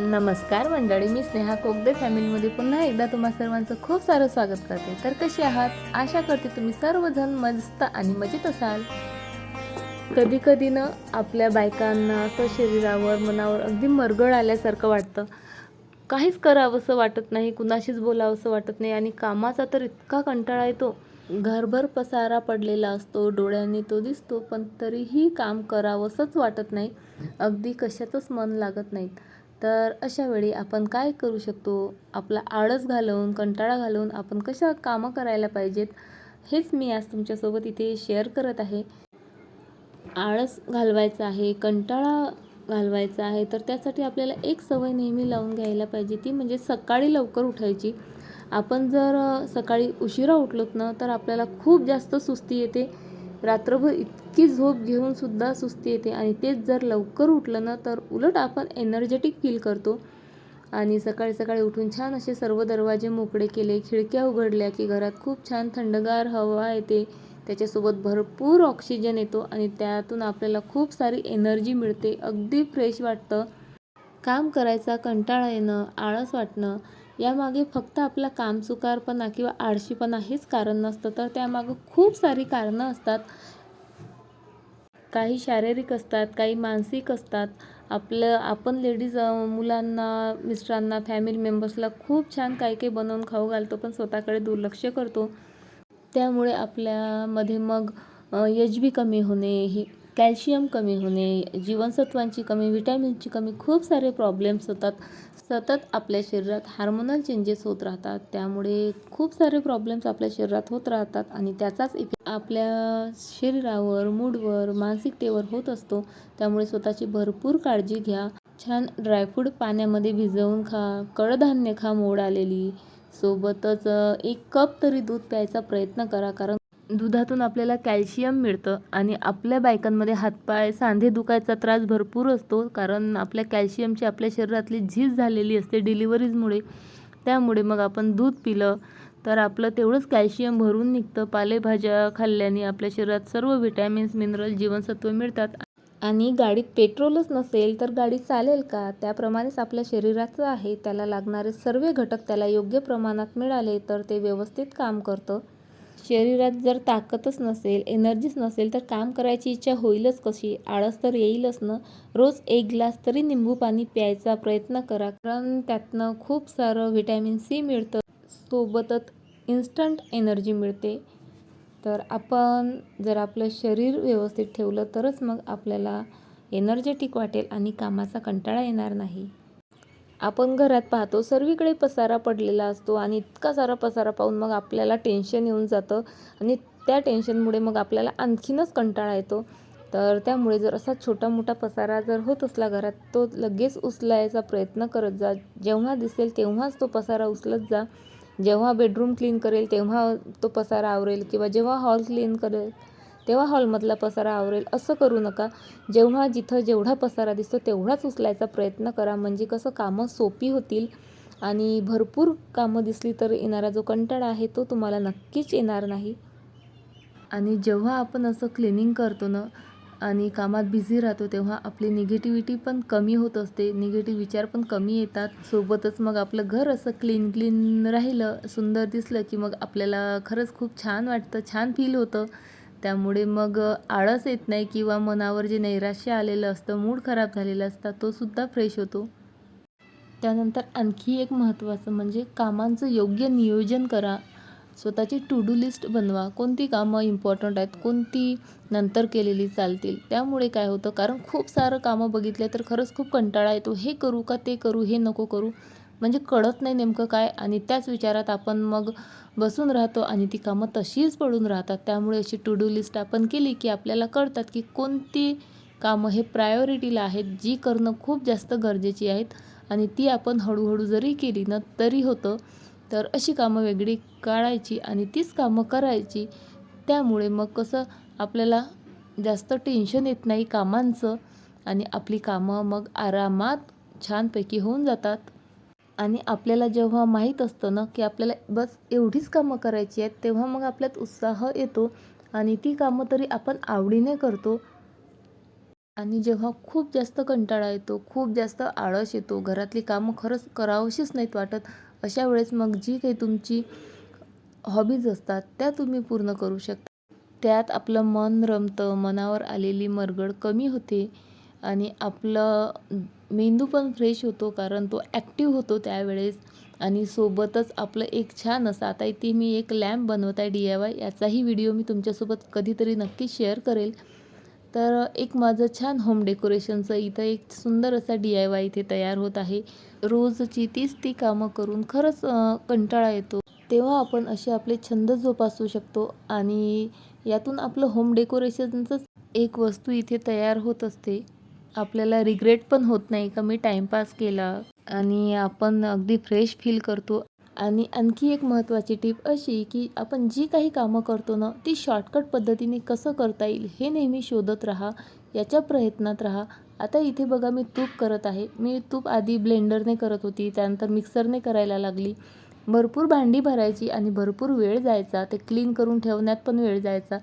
नमस्कार मंडळी मी स्नेहा कोगदे फॅमिलीमध्ये पुन्हा एकदा तुम्हा सर्वांचं खूप सारं स्वागत करते. तर कसे आहात? आशा करते तुम्ही सर्वजण मस्त आणि मजेत असाल. कधी कधी ना आपल्या बायकांना असं शरीरावर मनावर अगदी मरगळ आल्यासारखं वाटतं. काहीच करावंसं वाटत नाही कुणाशीच बोलावंसं वाटत नाही आणि कामाचा तर इतका कंटाळा येतो. घरभर पसारा पडलेला असतो डोळ्यांनी तो दिसतो पण तरीही काम करावंसंच वाटत नाही. अगदी कशाचंच मन लागत नाहीत. तर अशावेळी आपण काय करू शकतो? आपला आळस घालवून कंटाळा घालवून आपण कशा कामं करायला पाहिजेत? हेच मी आज तुमच्यासोबत इथे शेअर करत आहे. आळस घालवायचा आहे कंटाळा घालवायचा आहे तर त्यासाठी आपल्याला एक सवय नेहमी लावून घ्यायला पाहिजे. ती म्हणजे सकाळी लवकर उठायची. आपण जर सकाळी उशिरा उठलोत ना तर आपल्याला खूप जास्त सुस्ती येते. रात्रभर इतकी झोप घेऊन सुद्धा सुस्ती येते आणि तेच जर लवकर उठलं ना तर उलट आपण एनर्जेटिक फील करतो. आणि सकाळी सकाळी उठून छान असे सर्व दरवाजे मोकळे केले खिडक्या उघडल्या की घरात खूप छान थंडगार हवा येते. त्याच्यासोबत भरपूर ऑक्सिजन येतो आणि त्यातून आपल्याला खूप सारी एनर्जी मिळते. अगदी फ्रेश वाटतं. काम करायचा कंटाळा येणं आळस वाटणं यामागे फक्त आपला कामचुकारपणा किंवा आळशीपणा हेच कारण नसतं तर त्यामागं खूप सारी कारणं असतात. काही शारीरिक असतात काही मानसिक असतात. आपलं आपण लेडीज मुलांना मिस्टरांना फॅमिली मेंबर्सला खूप छान काही काही बनवून खाऊ घालतो पण स्वतःकडे दुर्लक्ष करतो. त्यामुळे आपल्यामध्ये मग एच बी कमी होणे ही कॅल्शियम कमी होणे जीवनसत्वांची कमी विटॅमिनची कमी खूप सारे प्रॉब्लेम्स होतात. सतत आपल्या शरीरात हार्मोनल चेंजेस होत राहतात. त्यामुळे खूप सारे प्रॉब्लेम्स आपल्या शरीरात होत राहतात आणि त्याचाच इफेक्ट आपल्या शरीरावर मूडवर मानसिकतेवर होत असतो. त्यामुळे स्वतःची भरपूर काळजी घ्या. छान ड्रायफ्रूट पाण्यामध्ये भिजवून खा. कडधान्य खा मोड आलेली. सोबतच एक कप तरी दूध प्यायचा प्रयत्न करा. कारण दुधातून आपल्याला कॅल्शियम मिळतं आणि आपल्या बायकांमध्ये हातपाय सांधे दुखायचा त्रास भरपूर असतो कारण आपल्या कॅल्शियमची आपल्या शरीरातली झीज झालेली असते डिलिव्हरीजमुळे. त्यामुळे मग आपण दूध पिलं तर आपलं तेवढंच कॅल्शियम भरून निघतं. पालेभाज्या खाल्ल्याने आपल्या शरीरात सर्व विटॅमिन्स मिनरल जीवनसत्व मिळतात. आणि गाडीत पेट्रोलच नसेल तर गाडी चालेल का? त्याप्रमाणेच आपल्या शरीराचं आहे. त्याला लागणारे सर्व घटक त्याला योग्य प्रमाणात मिळाले तर ते व्यवस्थित काम करतं. शरीरात जर ताकदच नसेल एनर्जीच नसेल तर काम करायची इच्छा होईलच कशी? आळस तर येईलच ना? रोज एक ग्लास तरी निंबू पाणी प्यायचा प्रयत्न करा. कारण त्यातनं खूप सारं व्हिटॅमिन सी मिळतं. सोबतच इन्स्टंट एनर्जी मिळते. तर आपण जर आपलं शरीर व्यवस्थित ठेवलं तरच मग आपल्याला एनर्जेटिक वाटेल आणि कामाचा कंटाळा येणार नाही. आपण घरात पाहतो सर्वीकडे पसारा पडलेला असतो आणि इतका सारा पसारा पाहून मग आपल्याला टेन्शन येऊन जातं आणि त्या टेन्शनमुळे मग आपल्याला आणखीनच कंटाळा येतो. तर त्यामुळे जर असा छोटा मोठा पसारा जर होत असला घरात तो लगेच उचलायचा प्रयत्न करत जा. जेव्हा दिसेल तेव्हाच तो पसारा उचलत जा. जेव्हा बेडरूम क्लीन करेल तेव्हा तो पसारा आवरेल किंवा जेव्हा हॉल क्लीन करेल तेव्हा हॉलमधला पसारा आवरेल. असं करू नका. जेव्हा जिथं जेवढा पसारा दिसतो तेवढाच उचलायचा प्रयत्न करा. म्हणजे कसं कामं सोपी होतील आणि भरपूर कामं दिसली तर येणारा जो कंटाळा आहे तो तुम्हाला नक्कीच येणार नाही. आणि जेव्हा आपण असं क्लिनिंग करतो ना आणि कामात बिझी राहतो तेव्हा आपली निगेटिव्हिटी पण कमी होत असते. निगेटिव्ह विचार पण कमी येतात. सोबतच मग आपलं घर असं क्लीन क्लीन राहिलं सुंदर दिसलं की मग आपल्याला खरंच खूप छान वाटतं छान फील होतं. त्यामुळे मग आळस येत नाही किंवा मनावर जे नैराश्य आलेलं असतं मूड खराब झालेला असता तो सुद्धा फ्रेश होतो. त्यानंतर आणखी एक महत्त्वाचं म्हणजे कामांचं योग्य नियोजन करा. स्वतःची टू डू लिस्ट बनवा. कोणती कामं इम्पॉर्टंट आहेत कोणती नंतर केलेली चालतील त्यामुळे काय होतं? कारण खूप सारं कामं बघितले तर खरंच खूप कंटाळा येतो. हे करू का ते करू हे नको करू. म्हणजे कळत नाही नेमकं काय आणि त्याच विचारात आपण मग बसून राहतो आणि ती कामं तशीच पडून राहतात. त्यामुळे अशी टू डू लिस्ट आपण केली की आपल्याला कळतात की कोणती कामं हे प्रायोरिटीला आहेत जी करणं खूप जास्त गरजेची आहेत आणि ती आपण हळूहळू जरी केली ना तरी होतं. तर अशी कामं वेगळी काढायची आणि तीच कामं करायची. त्यामुळे मग कसं आपल्याला जास्त टेन्शन येत नाही कामांचं आणि आपली कामं मग आरामात छानपैकी होऊन जातात. आणि आपल्याला जेव्हा माहीत असतं ना की आपल्याला बस एवढीच कामं करायची आहेत तेव्हा मग आपल्यात उत्साह येतो आणि ती कामं तरी आपण आवडीने करतो. आणि जेव्हा खूप जास्त कंटाळा येतो खूप जास्त आळस येतो घरातली कामं खरंच करावशीच नाहीत वाटत अशा वेळेस मग जी काही तुमची हॉबीज असतात त्या तुम्ही पूर्ण करू शकता. त्यात आपलं मन रमतं मनावर आलेली मरगड कमी होते आणि आपलं मेंदू पण फ्रेश होतो कारण तो ॲक्टिव्ह होतो त्यावेळेस. आणि सोबतच आपलं एक छान असं आता इथे मी एक लॅम्प बनवत आहे डी आय वाय याचाही व्हिडिओ मी तुमच्यासोबत कधीतरी नक्की शेअर करेल. तर एक माझं छान होम डेकोरेशनचं इथं एक सुंदर असा डी आय वाय इथे तयार होत आहे. रोजची तीच ती कामं करून खरंच कंटाळा येतो. तेव्हा आपण असे आपले छंद जोपासू शकतो आणि यातून आपलं होम डेकोरेशनचंच एक वस्तू इथे तयार होत असते. आपल्याला रिग्रेट पण होत नाही का? मी टाईमपास केला आणि आपण अगदी फ्रेश फील करतो. आणि आणखी एक महत्त्वाची टीप अशी की आपण जी काही कामं करतो ना ती शॉर्टकट पद्धतीने कसं करता येईल हे नेहमी शोधत राहा याच्या प्रयत्नात राहा. आता इथे बघा मी तूप करत आहे. मी तूप आधी ब्लेंडरने करत होती त्यानंतर मिक्सरने करायला लागली. भरपूर भांडी भरायची आणि भरपूर वेळ जायचा. ते क्लीन करून ठेवण्यात पण वेळ जायचा.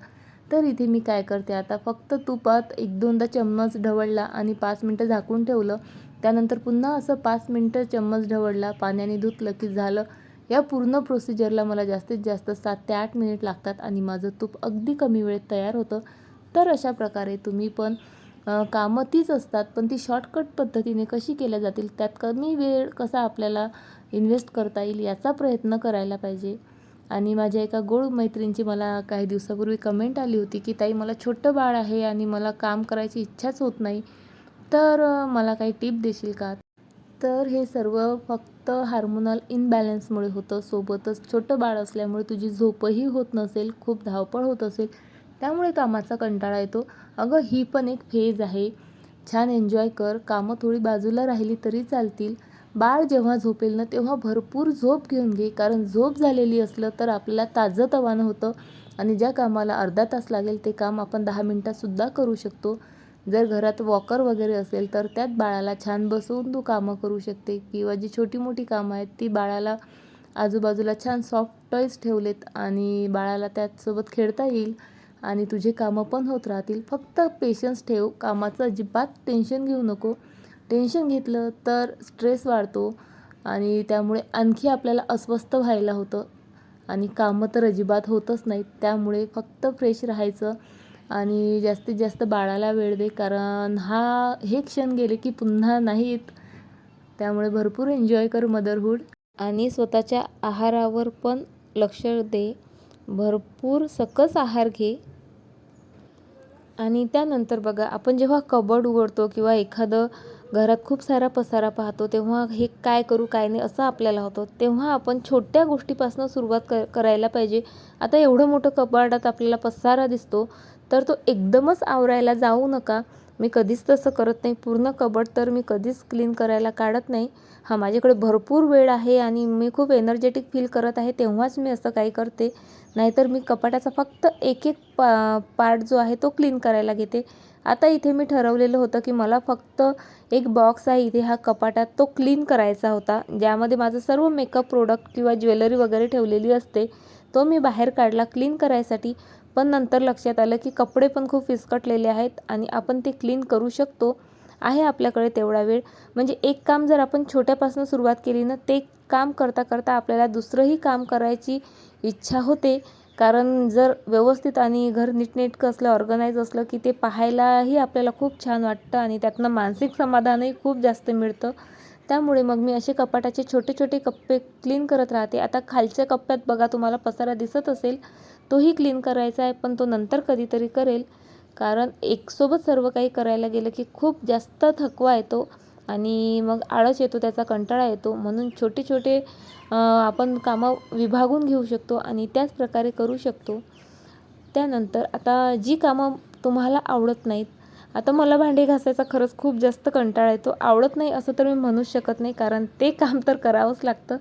तर इथे मी काय करते आता फक्त तुपात एक दोनदा चम्मच ढवळला आणि पाच मिनटं झाकून ठेवलं. त्यानंतर पुन्हा असं पाच मिनटं चम्मच ढवळला पाण्याने धुतलं की झालं. या पूर्ण प्रोसिजरला मला जास्तीत जास्त सात ते आठ मिनिट लागतात आणि माझं तूप अगदी कमी वेळेत तयार होतं. तर अशा प्रकारे तुम्ही पण कामं तीच असतात पण ती शॉर्टकट पद्धतीने कशी केल्या जातील त्यात कमी वेळ कसा आपल्याला इन्व्हेस्ट करता येईल याचा प्रयत्न करायला पाहिजे. आणि माझ्या एका गोड मैत्रिणीची मला काही दिवसापूर्वी कमेंट आली होती की ताई मला छोटं बाळ आहे आणि मला काम करायची इच्छाच होत नाही. तर मला काही टिप देशील का? तर हे सर्व फक्त हार्मोनल इनबॅलन्समुळे होतं. सोबतच छोटं बाळ असल्यामुळे तुझी झोपही होत नसेल खूप धावपळ होत असेल. त्यामुळे कामाचा कंटाळा येतो. अगं ही पण एक फेज आहे. छान एन्जॉय कर. कामं थोडी बाजूला राहिली तरी चालतील. बाळ जेव्हा झोपेल ना तेव्हा भरपूर झोप घेऊन घे. कारण झोप झालेली असलं तर आपल्याला ताजं तवानं होतं आणि ज्या कामाला अर्धा तास लागेल ते काम आपण दहा मिनटातसुद्धा करू शकतो. जर घरात वॉकर वगैरे असेल तर त्यात बाळाला छान बसवून तू कामं करू शकते. किंवा जी छोटी मोठी कामं आहेत ती बाळाला आजूबाजूला छान सॉफ्ट टॉईज ठेवलेत आणि बाळाला त्याचसोबत खेळता येईल आणि तुझे कामं पण होत राहतील. फक्त पेशन्स ठेव. कामाचं अजिबात टेन्शन घेऊ नको. टेन्शन घेतलं तर स्ट्रेस वाढतो आणि त्यामुळे आणखी आपल्याला अस्वस्थ व्हायला होतं. आणि कामं तर अजिबात होतच नाहीत. त्यामुळे फक्त फ्रेश राहायचं आणि जास्तीत जास्त बाळाला वेळ दे. कारण हा हे क्षण गेले की पुन्हा नाहीत. त्यामुळे भरपूर एन्जॉय कर मदरहूड. आणि स्वतःच्या आहारावर पण लक्ष दे. भरपूर सकस आहार घे. आणि त्यानंतर बघा आपण जेव्हा कबड उघडतो किंवा एखादं घरात खूप सारा पसारा पाहतो तेव्हा हे काय करू काय नाही असं आपल्याला होतं. तेव्हा आपण छोट्या गोष्टीपासून सुरुवात क करायला पाहिजे. आता एवढं मोठं कपाटात आपल्याला पसारा दिसतो तर तो एकदमच आवरायला जाऊ नका. मी कधीच तसं करत नाही. पूर्ण कबड तर मी कधीच क्लीन करायला काढत नाही. हा माझ्याकडे भरपूर वेळ आहे आणि मी खूप एनर्जेटिक फील करत आहे तेव्हाच मी असं काही करते. नाहीतर मी कपाटाचा फक्त एक एक पा पार्ट जो आहे तो क्लीन करायला घेते. आता इथे मी ठरवलेलं होतं की मला फक्त एक बॉक्स आहे. इथे हा कपाटात तो क्लीन करायचा होता. ज्यामध्ये माझं सर्व मेकअप प्रोडक्ट किंवा ज्वेलरी वगैरे ठेवलेली असते तो मी बाहेर काढला क्लीन करायसाठी. पण नंतर लक्षात आलं की कपडे पण खूप फिसकटलेले आहेत आणि आपण ते क्लीन करू शकतो. आहे आपल्याकडे तेवढा वेळ. म्हणजे एक काम जर आपण छोट्यापासून सुरुवात केली ना ते काम करता करता आपल्याला दुसरंही काम करायची इच्छा होते. कारण जर व्यवस्थित आणि घर नीटनेटकं असलं ऑर्गनाईज असलं की ते पाहायलाही आपल्याला खूप छान वाटतं आणि त्यातनं मानसिक समाधानही खूप जास्त मिळतं. त्यामुळे मग मी असे कपाटाचे छोटे छोटे कप्पे क्लीन करत राहते. आता खालच्या कप्प्यात बघा तुम्हाला पसारा दिसत असेल तोही क्लीन करायचा आहे पण तो नंतर कधीतरी करेल. कारण एकसोबत सर्व काही करायला गेलं की खूप जास्त थकवा येतो आणि मग आळस येतो त्याचा कंटाळा येतो. म्हणून छोटे छोटे आपण कामं विभागून घेऊ शकतो आणि त्याच प्रकारे करू शकतो. त्यानंतर आता जी कामं तुम्हाला आवडत नाहीत आता मला भांडे घासायचा खरंच खूप जास्त कंटाळा येतो आवडत नाही असं तर मी म्हणूच शकत नाही कारण ते काम तर करावंच लागतं.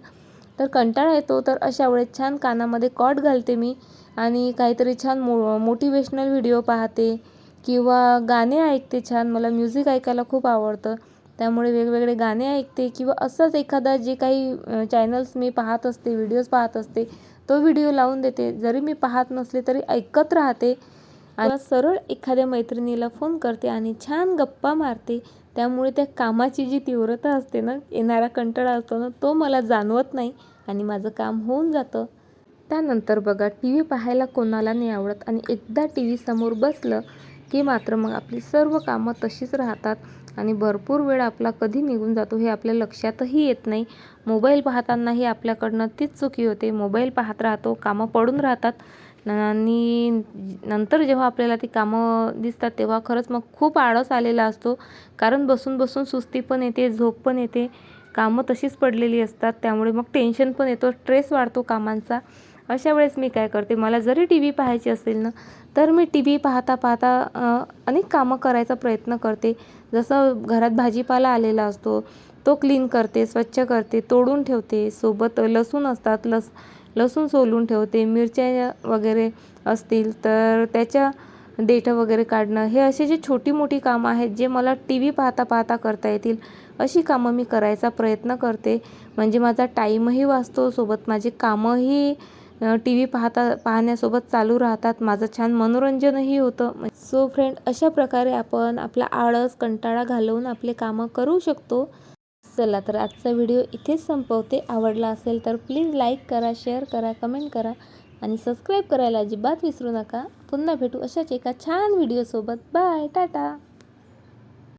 तर कंटाळा येतो तर अशा वेळेस छान कानामध्ये कॉट घालते मी आणि काहीतरी छान मो मोटिवेशनल व्हिडिओ पाहते किंवा गाणे ऐकते छान. मला म्युझिक ऐकायला खूप आवडतं. त्यामुळे वेगवेगळे गाणे ऐकते किंवा असंच एखादा जे काही चॅनल्स मी पाहत असते व्हिडिओज पाहत असते तो व्हिडिओ लावून देते. जरी मी पाहत नसले तरी ऐकत राहते. आणि सरळ एखाद्या मैत्रिणीला फोन करते आणि छान गप्पा मारते. त्यामुळे त्या कामाची जी तीव्रता असते ना येणारा कंटाळा असतो ना तो मला जाणवत नाही आणि माझं काम होऊन जातं. त्यानंतर बघा टी व्ही पाहायला कोणाला नाही आवडत आणि एकदा टी व्हीसमोर बसलं की मात्र मग आपली सर्व कामं तशीच राहतात आणि भरपूर वेळ आपला कधी निघून जातो हे आपल्या लक्षातही येत नाही. मोबाईल पाहतानाही आपल्याकडनं तीच चुकी होते. मोबाईल पाहत राहतो कामं पडून राहतात आणि नंतर जेव्हा आपल्याला ती कामं दिसतात तेव्हा खरंच मग खूप आळस आलेला असतो. कारण बसून बसून सुस्ती पण येते झोप पण येते. कामं तशीच पडलेली असतात त्यामुळे मग टेन्शन पण येतो स्ट्रेस वाढतो कामांचा. अशा वेळेस मी काय करते मला जरी टी व्ही पाहायची असेल ना तर मी टी व्ही पाहता पाहता अनेक कामं करायचा प्रयत्न करते. जसं घरात भाजीपाला आलेला असतो तो क्लीन करते स्वच्छ करते तोडून ठेवते. सोबत लसूण असतात लस लसूण सोलून ठेवते. मिरच्या वगैरे असतील तर त्याच्या देठं वगैरे काढणं हे असे जे छोटी मोठी कामं आहेत जे मला टी व्ही पाहता पाहता करता येतील अशी कामं मी करायचा प्रयत्न करते. म्हणजे माझा टाईमही वाचतो सोबत माझे कामंही टी व्ही पाहता पाहण्यासोबत चालू राहतात. माझं छान मनोरंजनही होतं. सो फ्रेंड अशा प्रकारे आपण आपला आळस कंटाळा घालवून आपले कामं करू शकतो. चला तर आजचा व्हिडिओ इथेच संपवते. आवडला असेल तर प्लीज लाईक करा शेअर करा कमेंट करा आणि सबस्क्राईब करायला अजिबात विसरू नका. पुन्हा भेटू अशाच एका छान व्हिडिओसोबत बाय टाटा